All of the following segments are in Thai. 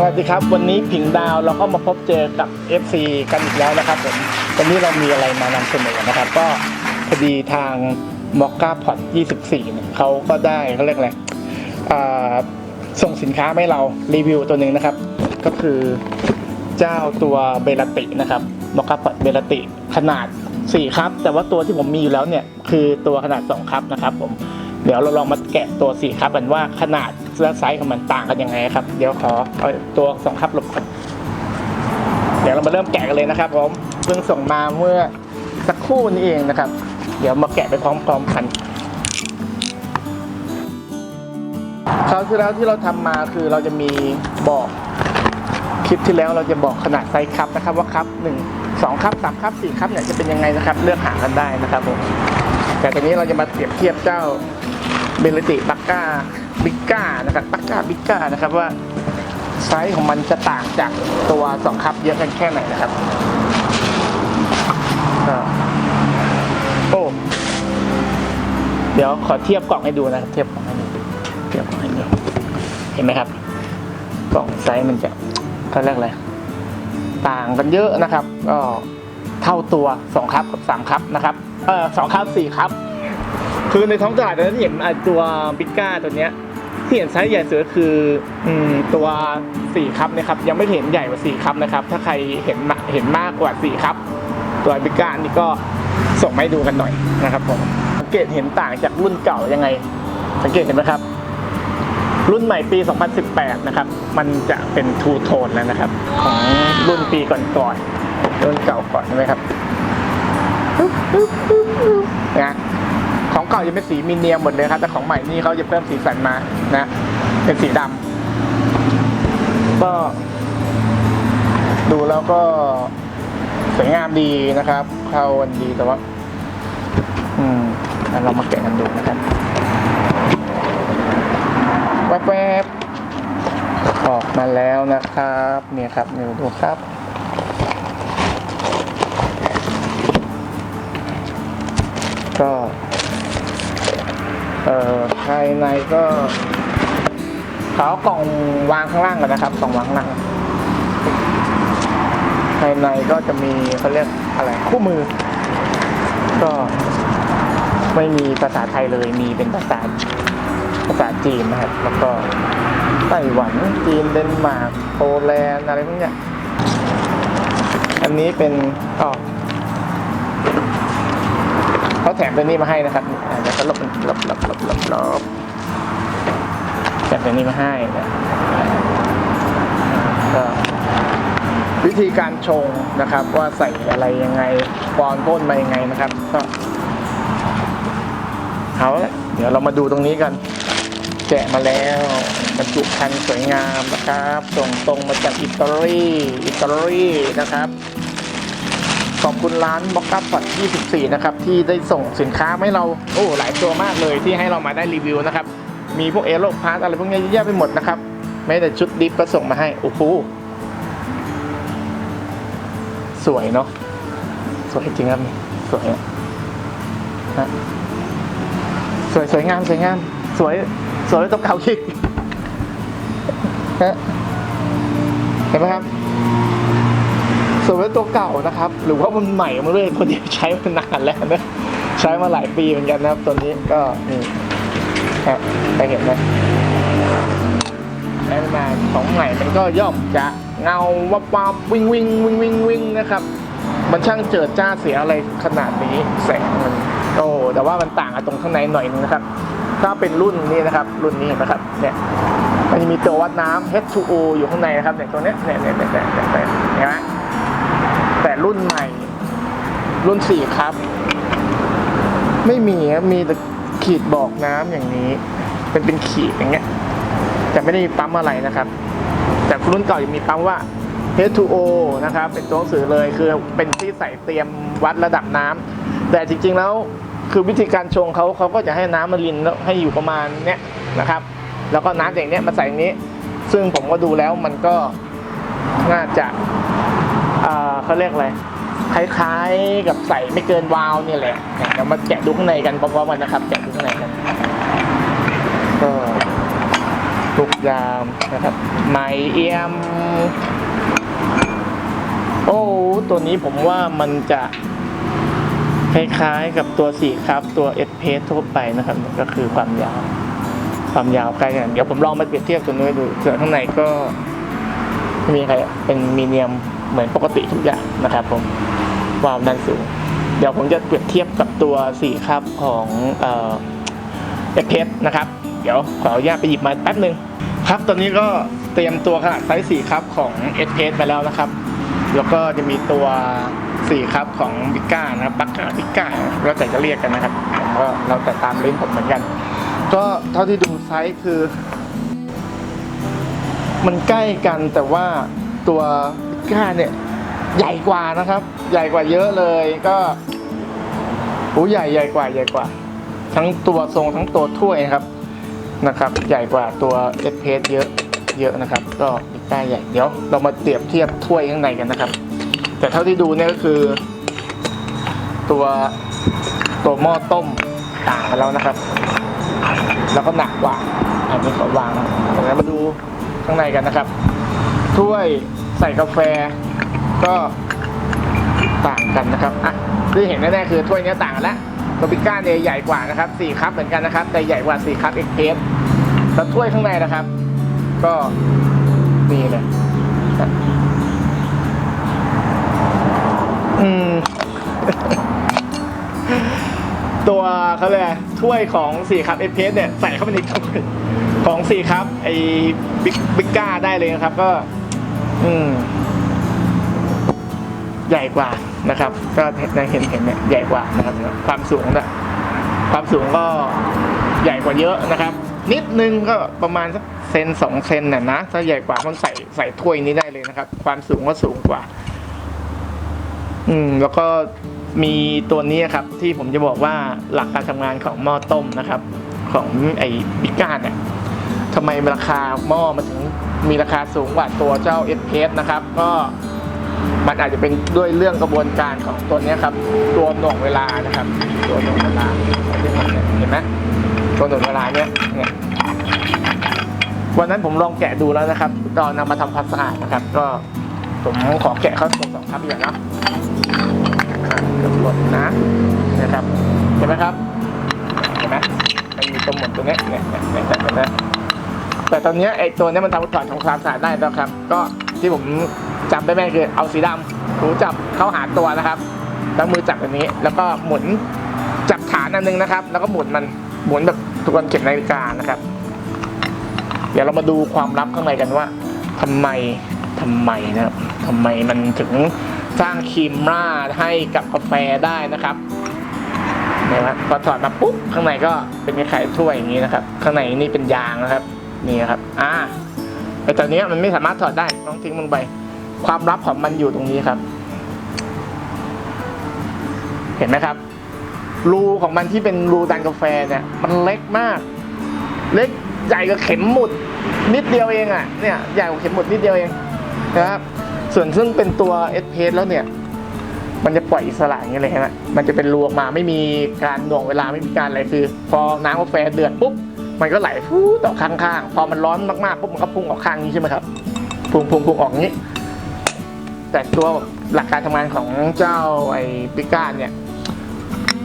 สวัสดีครับ วันนี้ผิงดาวเราก็มาพบเจอกับ FC กันอีกแล้วนะครับผมวันนี้เรามีอะไรมานำเสนอนะครับ ก็พอดีทางมอ c ก้าพอต24เนี่ยเขาก็ได้เขาเรียกอะไรอ่าส่งสินค้าให้เรารีวิวตัวหนึ่งนะครับ ก็คือเจ้าตัวเบลตินะครับมอ c ก้าพอตเบลติขนาด 4 ครับ แต่ว่าตัวที่ผมมีอยู่แล้วเนี่ย คือตัวขนาด 2 ครับนะครับผมเดี๋ยวเราลองมาแกะตัว 4 ครับกันว่าขนาด และไซส์ของมันต่างกันยังไงครับ เดี๋ยวขอเอาตัวสองครับหลบก่อนเดี๋ยวเรามาเริ่มแกะกันเลยนะครับผมเพิ่งส่งมาเมื่อสักครู่นี้เองนะครับ เดี๋ยวมาแกะไปพร้อมๆกันคราวที่แล้วที่เราทำมาคือเราจะมีบอกคลิปที่แล้วเราจะบอกขนาดไซส์ครับนะครับว่าครับหนึ่งสองครับสามครับสี่ครับเนี่ยจะเป็นยังไงนะครับ เลือกหากันได้นะครับผมแต่ทีนี้เราจะมาเปรียบเทียบเจ้าเบลติบักก้า บิก้านะครับบักก้าบิก้านะครับว่าไซส์ของมันจะต่างจากตัวสองคัพเยอะกันแค่ไหนนะครับโอ้เดี๋ยวขอเทียบกล่องให้ดูนะครับเทียบกล่องให้ดูเทียบกล่องให้ดูเห็นไหมครับ กล่องไซส์มันจะเขาเรียกอะไรต่างกันเยอะนะครับก็เท่าตัวสองคัพกับสามคัพนะครับเออสองครับสี่ครับ คือในท้องตลาดนั้นที่เห็นตัวบิก้าตัวเนี้ย ที่เห็นไซส์ใหญ่สุดก็คืออืมตัวสี่ครับนะครับยังไม่เห็นใหญ่กว่าสี่ครับนะครับ ถ้าใครเห็นมาเห็นมากกว่าสี่ครับ ตัวบิก้านี่ก็ส่งมาให้ดูกันหน่อยนะครับผมสังเกตเห็นต่างจากรุ่นเก่ายังไง สังเกตเห็นไหมครับ รุ่นใหม่ปี 2018 นะครับ มันจะเป็นทูโทนแล้วนะครับ ของรุ่นปีก่อนๆรุ่นเก่าก่อนใช่ไหมครับนะ ของเก่าจะเป็นสีมีเนียมหมดเลยครับ แต่ของใหม่นี่เขาจะเพิ่มสีสันมานะ เป็นสีดำก็ดูแล้วก็สวยงามดีนะครับ เข้ากันดีแต่ว่า อืมเรามาแกะกันดูนะครับแวบๆออกมาแล้วนะครับ เนี่ยครับนี่ดูครับก็ เอ่อภายในก็ขากล่องวางข้างล่างกันนะครับกล่องวางข้างล่างภายในก็จะมีเขาเรียกอะไรคู่มือ ก็ไม่มีภาษาไทยเลยมีเป็นภาษาภาษาจีนนะครับ แล้วก็ไต้หวันจีนเดนมาร์กโปแลนด์อะไรพวกเนี้ยอันนี้เป็นอ๋อ แถมตัวนี้มาให้นะครับเดี๋ยวเขาลบลบลบลบลบลบแถมตัวนี้มาให้นะก็วิธีการชงนะครับ ว่าใส่อะไรยังไงปอนก้นมายังไงนะครับก็เอาละเดี๋ยวเรามาดูตรงนี้กัน แกะมาแล้วบรรจุภัณฑ์สวยงามนะครับ ส่งตรงมาจากอิตาลีอิตาลีนะครับ อบคุณร้านบ็อกกับปัด24 นะครับ ที่ได้ส่งสินค้าให้เราโอ้หลายตัวมากเลยที่ให้เรามาได้รีวิวนะครับ มีพวกเอโรพาร์ตอะไรพวกนี้เยอะแยะไปหมดนะครับแม้แต่ชุดดิฟก็ส่งมาให้ โอ้โหสวยเนาะสวยจริงครับสวยอะสวยสวยงามสวยงามสวยสวยตัวเก่าอีกเห็นไหมครับ ส่วนไว้ตัวเก่านะครับ หรือว่ามันใหม่มาเรื่อยคนเดียวใช้มานานแล้วนะใช้มาหลายปีเหมือนกันนะครับตัวนี้ก็นี่ฮะไปเห็นไหมแอนมาของใหม่มันก็ย่อมจะเงาวับวับวิ่งวิ่งวิ่งวิ่งวิ่งนะครับ มันช่างเจิดจ้าเสียอะไรขนาดนี้แสงมันโอ้แต่ว่ามันต่างกับตรงข้างในหน่อยนึงนะครับ ถ้าเป็นรุ่นนี้นะครับ รุ่นนี้นไหมครับเนี่ยมันจะมีตัววัดน้ำ H2O อยู่ข้างในนะครับเนี่ยตัวเนี้เนี่ยเนี่ยเนี่ยเนี่ยเนี่ยเห็นไหม แต่รุ่นใหม่ รุ่นสี่ครับ ไม่มีมีแต่ขีดบอกน้ำอย่างนี้ เป็นเป็นขีดอย่างเงี้ยแต่ไม่ได้มีปั๊มอะไรนะครับ แต่รุ่นเก่ายังมีปั๊มว่า H2O นะครับ เป็นตัวหนังสือเลยคือเป็นที่ใส่เตรียมวัดระดับน้ำแต่จริงๆแล้วคือวิธีการชงเขาเขาก็จะให้น้ำมันลินให้อยู่ประมาณเนี้ยนะครับ แล้วก็น้ำอย่างเนี้ยมาใส่อย่างนี้ ซึ่งผมก็ดูแล้วมันก็น่าจะ อ่าเขาเรียกอะไรคล้ายๆกับใส่ไม่เกินวาล์วเนี่ยแหละเดี๋ยวมาแกะดูข้างในกันพร้อมๆกันนะครับแกะดูข้างในกันก็ทุกยามนะครับไมเอียม โอ้ตัวนี้ผมว่ามันจะคล้ายๆกับตัวสี่ครับตัวเอสเพสทั่วไปนะครับก็คือความยาว ความยาวใกล้กันเดี๋ยวผมลองมาเปรียบเทียบตัวนี้ให้ดูส่วนข้างในก็ม่มีใครเป็นมีเนียม เหมือนปกติทุกอย่างนะครับผมวาล์วด้านสูง เดี๋ยวผมจะเปรียบเทียบกับตัวสี่ครับของเอ่อเพสนะครับ เดี๋ยวขออนุญาตไปหยิบมาแป๊บหนึ่งครับตอนนี้ก็เตรียมตัวขนาดไซส์สี่ครับของเอสเพสไปแล้วนะครับ แล้วก็จะมีตัวสี่ครับของบิก้านะครับบักกาบิก้าแล้วแต่จะเรียกกันนะครับผมก็เราแต่ตามลิ้นผมเหมือนกัน ก็เท่าที่ดูไซส์คือ มันใกล้กันแต่ว่าตัว ก้าเนี่ยใหญ่กว่านะครับ ใหญ่กว่าเยอะเลยก็โอ้ใหญ่ใหญ่กว่าใหญ่กว่า ทั้งตัวทรงทั้งตัวถ้วยนะครับนะครับ ใหญ่กว่าตัวเอสเพสเยอะเยอะนะครับ ก็บิก้าใหญ่เดี๋ยวเรามาเปรียบเทียบถ้วยข้างในกันนะครับ แต่เท่าที่ดูเนี่ยก็คือ ตัวตัวหม้อต้มต่างกันแล้วนะครับ แล้วก็หนักกว่าอันนี้ขอวางเดี๋ยวเรามาดูข้างในกันนะครับ ถ้วย ใส่กาแฟก็ต่างกันนะครับอะที่เห็นแน่ๆคือถ้วยนี้ต่างกันล้วโรบิก้าเนี่ยใหญ่กว่านะครับ4คัพเหมือนกันนะครับ แต่ใหญ่กว่า4คัพเอ็กเพสแล้วถ้วยข้างในนะครับ ก็นี่เลยอืมตัวเขาเลยถ้วยของ4คัพเอ็กเพสเนี่ยใส่เข้าไปในถ้วยของ4คัพไอ้บิ๊กบิ๊กก้าได้เลยนะครับ ก็ อืม ใหญ่กว่านะครับ ก็เห็นเห็นเนี่ยใหญ่กว่านะครับ ความสูงนะความสูงก็ใหญ่กว่าเยอะนะครับ นิดนึงก็ประมาณสักเซนสองเซนน่ะนะถ้าใหญ่กว่ามันใส่ใส่ถ้วยนี้ได้เลยนะครับ ความสูงก็สูงกว่า อืม แล้วก็มีตัวนี้ครับ ที่ผมจะบอกว่าหลักการทำงานของหม้อต้มนะครับ ของไอ้บิก้าเนี่ย ทำไมราคาหม้อมันถึงมีราคาสูงกว่าตัวเจ้าเอสเพสนะครับ ก็มันอาจจะเป็นด้วยเรื่องกระบวนการของตัวนี้ครับ ตัวหน่วงเวลานะครับ ตัวหน่วงเวลาเห็นไหมตัวหน่วงเวลาเนี้ยเนี่ยวันนั้นผมลองแกะดูแล้วนะครับ ตอนนำมาทำความสะอาดนะครับ ก็ผมขอแกะข้าตัวสองครับอย่างนะเกือบหล่นนะนะครับ เห็นไหมครับ เห็นไหมมันมีตัวหมุนตัวเนี้ยเนี่ยเนี่ยเนี่ยเนี่ยเนี่ย แต่ตอนนี้ไอ้ตัวนี้มันทำก่อนทำความสะอาดได้แล้วครับ ก็ที่ผมจำได้แม่นคือเอาสีดำถูจับเข้าหาตัวนะครับแล้วมือจับแบบนี้ แล้วก็หมุนจับฐานอันนึงนะครับ แล้วก็หมุนมันหมุนแบบตัวนเข็มนาฬิกานะครับ เดี๋ยวเรามาดูความลับข้างในกันว่าทำไมทำไมนะครับทำไมมันถึงสร้างครีมร่าให้กับกาแฟได้นะครับเห็นไหมพอถอดมาปุ๊บข้างในก็เป็นคล้ายๆถ้วยอย่างนี้นะครับ ข้างในนี่เป็นยางนะครับ นี่ครับ อ่าแต่ตอนนี้มันไม่สามารถถอดได้ต้องทิ้งมันไป ความลับของมันอยู่ตรงนี้ครับ เห็นไหมครับ รูของมันที่เป็นรูดันกาแฟเนี่ย มันเล็กมาก เล็กใหญ่กว่าเข็มหมุด นิดเดียวเองอะ เนี่ยใหญ่กว่าเข็มหมุดนิดเดียวเองนะครับ ส่วนซึ่งเป็นตัวเอสเพสแล้วเนี่ยมันจะปล่อยอิสระอย่างเงี้ยเลยใช่ไหมมันจะเป็นรูออกมาไม่มีการหน่วงเวลาไม่มีการอะไรคือ พอน้ำกาแฟเดือดปุ๊บ มันก็ไหลฟูดออข้างๆ พอมันร้อนมากๆปุ๊บมันก็พุ่งออกข้างนี้ใช่ไหมครับ พุ่งพุ่งพุ่งออกนี้ แต่ตัวหลักการทำงานของเจ้าไอ้ปิก้าเนี่ย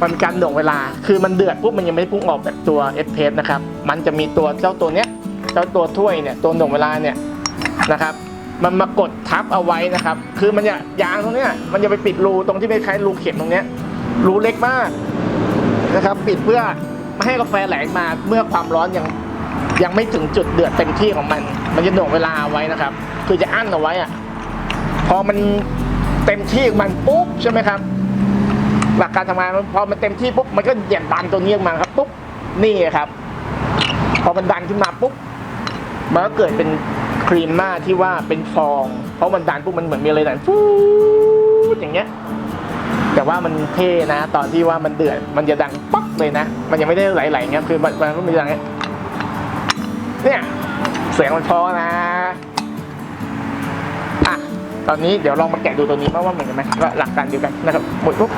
มันมีการหน่วงเวลา คือมันเดือดปุ๊บมันยังไม่พุ่งออกแบบตัวเอสเพสนะครับ มันจะมีตัวเจ้าตัวเนี้ย เจ้าตัวถ้วยเนี่ย ตัวหน่วงเวลาเนี่ยนะครับมันมากดทับเอาไว้นะครับ คือมันจะยางตรงเนี้ย มันจะไปปิดรูตรงที่เป็นคล้ายรูเข็มตรงเนี้ย รูเล็กมากนะครับ ปิดเพื่อ ไม่ให้กาแฟไหลกมาเมื่อความร้อนยังยังไม่ถึงจุดเดือดเต็มที่ของมัน มันจะหน่วงเวลาเอาไว้นะครับ คือจะอั้นเอาไว้อะพอมันเต็มที่มันปุ๊บใช่ไหมครับ หลักการทำงานมันพอมันเต็มที่ปุ๊บมันก็เหยียบดันตัวนี้ออกมาครับปุ๊บนี่ครับ พอมันดันขึ้นมาปุ๊บมันก็เกิดเป็นครีมหน้าที่ว่าเป็นฟอง เพราะมันดันปุ๊บมันเหมือนมีอะไรดันฟูดอย่างเงี้ย แต่ว่ามันเท่นะ ตอนที่ว่ามันเดือดมันจะดังป๊อกเลยนะ มันยังไม่ได้ไหลๆเงี้ยคือมันมันก็มีดังเงี้ยเนี่ยเสียงมันพอนะอะตอนนี้เดี๋ยวลองมาแกะดูตัวนี้ว่าว่าเหมือนกันไหมก็หลักการเดียวกันนะครับหมดปุ๊บ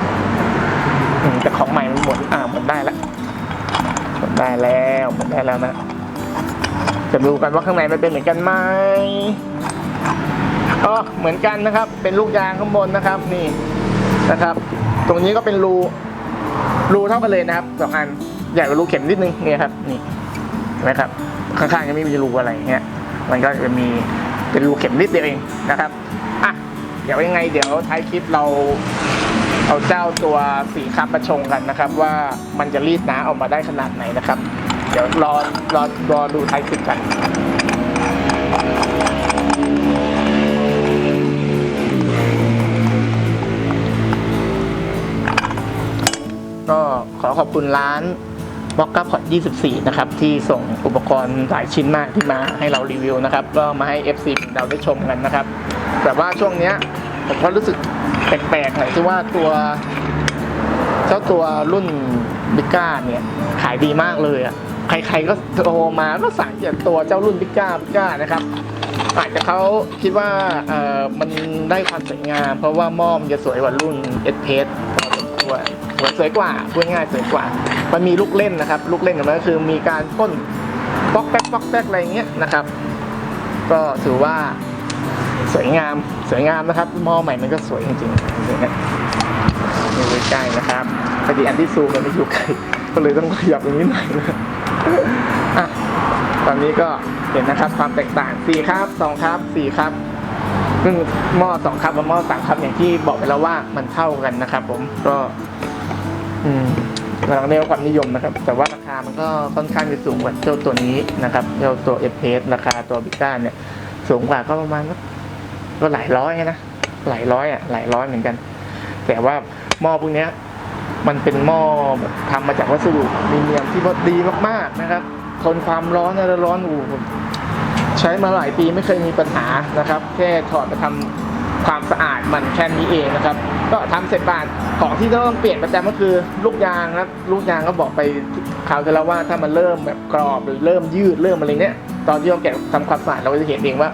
แต่ของใหม่มันหมดอ่าหมดได้แล้วหมดได้แล้วหมดได้แล้วนะจะดูกันว่าข้างในมันเป็นเหมือนกันไหมอ๋อเหมือนกันนะครับ เป็นลูกยางข้างบนนะครับ นี่ นะครับ ตรงนี้ก็เป็นรูรูเท่ากันเลยนะครับสองอันใหญ่กว่ารูเข็มนิดนึงเนี่ยครับนี่เห็นะครับ ข้างๆยังไม่มีรูอะไรเงี้ยมันก็จะมีเป็นรูเข็มนิดเดียวเองนะครับอะเดี๋ยวยังไง เดี๋ยวท้ายคลิปเราเอาเจ้าตัวสีคับมาชงกันนะครับ ว่ามันจะรีดน้ำออกมาได้ขนาดไหนนะครับ เดี๋ยวรอรอรอดูท้ายคลิปกัน ก็ขอขอบคุณร้านบล็อกกับพอด24 นะครับ ที่ส่งอุปกรณ์หลายชิ้นมากที่มาให้เรารีวิวนะครับ ก็มาให้ FC เราได้ชมกันนะครับ แต่ว่าช่วงเนี้ยผมก็รู้สึกแปลกๆหน่อยที่ว่าตัวเจ้าตัวรุ่นบิก้าเนี่ยขายดีมากเลยอะใครๆก็โทรมาก็สั่งจากตัวเจ้ารุ่นบิก้าบิก้านะครับ อาจจะเขาคิดว่าเออมันได้ความสวยงาม เพราะว่าหม้อมันจะสวยกว่ารุ่นเอสเพส สวยสวยกว่าพูดง่ายๆสวยกว่า มันมีลูกเล่นนะครับ ลูกเล่นของมันก็คือมีการพ่นป๊อกแป๊กป๊อกแป๊กอะไรเงี้ยนะครับ ก็ถือว่าสวยงามสวยงามนะครับหม้อใหม่มันก็สวยจริงๆอย่างเงี้ยดูใกล้นะครับพอดีอันที่ซูมมันไม่อยู่ใกล้ก็เลยต้องขยับตรงนี้หน่อยนะอะตอนนี้ก็เห็นนะครับความแตกต่างสี่ครับสองครับสี่ครับซึ่งหม้อสองครับกับหม้อสามครับอย่างที่บอกไปแล้วว่ามันเท่ากันนะครับ ผมก็ อืมกำลังได้ความนิยมนะครับ แต่ว่าราคามันก็ค่อนข้างจะสูงกว่าเจ้าตัวนี้นะครับเจ้าตัวเอฟเพราคาตัวบิก้าเนี่ย สูงกว่าก็ประมาณก็หลายร้อยนะหลายร้อยอะหลายร้อยเหมือนกัน แต่ว่าหม้อพวกเนี้ย มันเป็นหม้อแบบทำมาจากวัสดุมีเนียมที่ดีมากๆนะครับทนความร้อนนะร้อนอูผมใช้มาหลายปีไม่เคยมีปัญหานะครับ แค่ถอดมาทำความสะอาดมันแค่นี้เองนะครับ ก็ทำเสร็จบานของที่ต้องเปลี่ยนประจำก็คือลูกยางครับลูกยางก็บอกไปคราวที่แล้วว่าถ้ามันเริ่มแบบกรอบหรือเริ่มยืดเริ่มอะไรเนี้ยตอนที่เราแกะทำความสะอาดเราก็จะเห็นเองว่า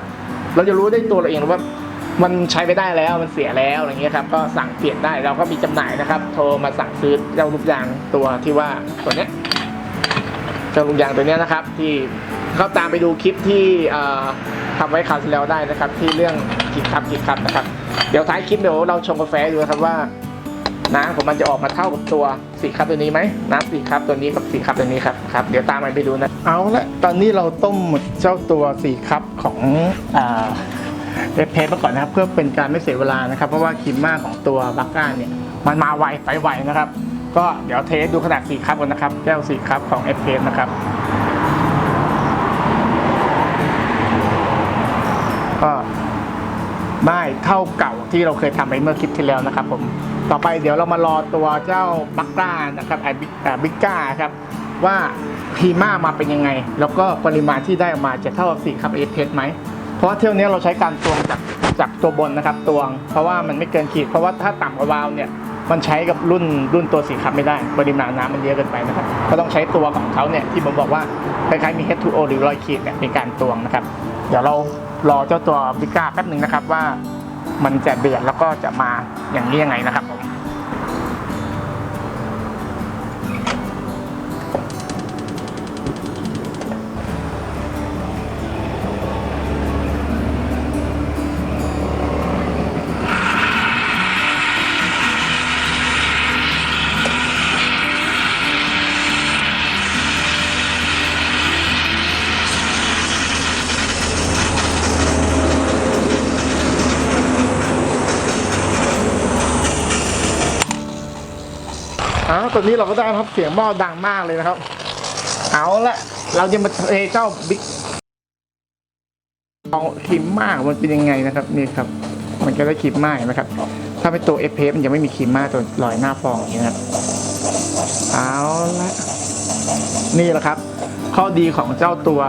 เราจะรู้ได้ตัวเราเองว่ามันใช้ไม่ได้แล้วมันเสียแล้วอะไรเงี้ยครับก็สั่งเปลี่ยนได้เราก็มีจำหน่ายนะครับ โทรมาสั่งซื้อเจ้าลูกยางตัวที่ว่าตัวเนี้ยเจ้าลูกยางตัวเนี้ยนะครับ ที่เขาตามไปดูคลิปที่เอ่อทำไว้คราวที่แล้วได้นะครับ ที่เรื่องกินครับกินครับนะครับ เดี๋ยวท้ายคลิปเดี๋ยวเราชงกาแฟดูนะครับว่า น้ำของมันจะออกมาเท่ากับตัวสีครับตัวนี้ไหมน้ำสีครับตัวนี้กับสีครับตัวนี้ครับครับเดี๋ยวตามมันไปดูนะเอาละตอนนี้เราต้มเจ้าตัวสีครับของอ่าเรดเพสมาก่อนนะครับเพื่อเป็นการไม่เสียเวลานะครับ เพราะว่าครีมมาของตัวบักก้าเนี่ยมันมาไวไปไวนะครับ ก็เดี๋ยวเทสดูขนาดสีครับกันนะครับแก้วสีครับของเอฟเพสนะครับก็ ได้เท่าเก่าที่เราเคยทำไปเมื่อคลิปที่แล้วนะครับผมต่อไปเดี๋ยวเรามารอตัวเจ้าบักก้านะครับไอบิ๊กก้าครับว่าพีมามาเป็นยังไง แล้วก็ปริมาณที่ได้ออกมาจะเท่าสี่ครับเอเพสไหมเพราะเที่ยวนี้เราใช้การตวงจากจากตัวบนนะครับตวง เพราะว่ามันไม่เกินขีด เพราะว่าถ้าต่ำกว่าวาล์วเนี่ยมันใช้กับรุ่นรุ่นตัวสีครับไม่ได้ ปริมาณน้ำมันเยอะเกินไปนะครับก็ต้องใช้ตัวของเขาเนี่ยที่ผมบอกว่าคล้ายๆมี H2O หรือรอยขีดเนี่ยในการตวงนะครับ เดี๋ยวเรา รอเจ้าตัวบิก้าแป๊บหนึ่งนะครับว่ามันจะเดือดแล้วก็จะมาอย่างนี้ยังไงนะครับผม อาตอนนี้เราก็ได้ครับเสียงหม้อดังมากเลยนะครับ เอาละเราจะมาเทเจ้าบิ๊กเอาครีมมากมันเป็นยังไงนะครับนี่ครับ มันจะได้ครีมมากเห็นะครับ ถ้าเป็นตัวเอฟเพมันจะไม่มีครีมมากตัวลอยหน้าฟองอย่างนี้นะครับเอาละนี่แหละครับ ข้อดีของเจ้าตัว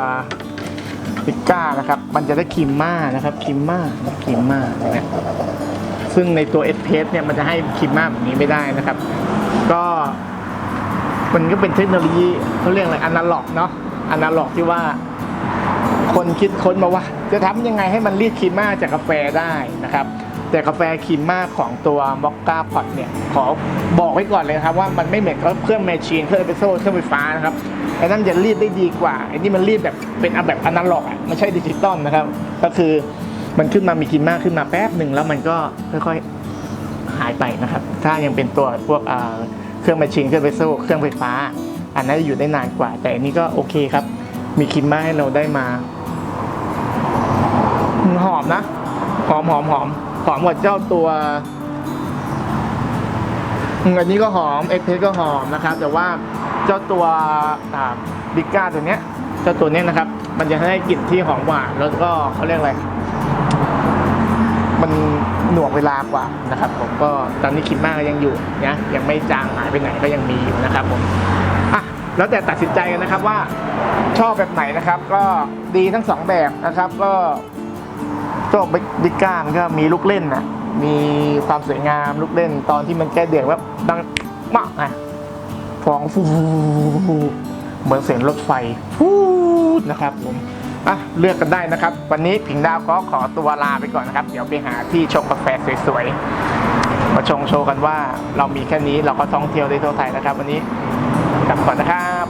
ปิก้านะครับ มันจะได้ครีมมานะครับครีมมาครีมมานะซึ่งในตัวเอสเพสเนี่ยมันจะให้ครีมมาแบบนี้ไม่ได้นะครับ ก็มันก็เป็นเทคโนโลยีเขาเรียกอะไรอนาล็อกเนาะอนาล็อกที่ว่าคนคิดค้นมาว่า จะทำยังไงให้มันรีดครีมมาจากกาแฟได้นะครับ แต่กาแฟครีมมาของตัวมอคก้าพอตเนี่ย ขอบอกไว้ก่อนเลยครับว่ามันไม่เหมือนกับเครื่องแมชชีนเครื่องเอสเปรสโซ่เครื่องไฟฟ้านะครับไอ้นั่นจะรีดได้ดีกว่าไอ้นี่มันรีดแบบเป็นแบบอนาล็อกอะไม่ใช่ดิจิตอลนะครับ ก็คือมันขึ้นมามีครีมมาขึ้นมาแป๊บหนึ่งแล้วมันก็ค่อยๆ หายไปนะครับ ถ้ายังเป็นตัวพวกเครื่องมชชีนเครื่องเอสเปสโซ่เครื่องไฟฟ้า อันนั้นจะอยู่ได้นานกว่า แต่อันนี้ก็โอเคครับ มีครีมมาให้เราได้มาหอมนะ หอมหอมหอมหอมกว่าเจ้าตัวอันนี้ก็หอมเอ็กเพสก็หอมนะครับ แต่ว่าเจ้าตัวบิก้าตัวเนี้ยเจ้าตัวเนี้ยนะครับ มันจะให้กลิ่นที่หอมหวานแล้วก็เขาเรียกอะไรมันหน่วงเวลากว่านะครับผม ก็ตอนนี้คิดมากก็ยังอยู่นะยังไม่จางหายไปไหนก็ยังมีอยู่นะครับผมอะแล้วแต่ตัดสินใจกันนะครับว่าชอบแบบไหนนะครับ ก็ดีทั้งสองแบบนะครับ ก็ตัวบิก้ามก็มีลูกเล่นนะมีความสวยงามลูกเล่นตอนที่มันแก้เดือดแบบดังมากอะฟองฟูเหมือนเสียงรถไฟฟูนะครับผมอะเลือกกันได้นะครับ วันนี้ผิงดาวก็ขอตัวลาไปก่อนนะครับ เดี๋ยวไปหาที่ชงกาแฟสวยๆ มาชงโชว์กันว่าเรามีแค่นี้เราก็ท่องเที่ยวได้ทั่วไทยนะครับ วันนี้กลับก่อนนะครับ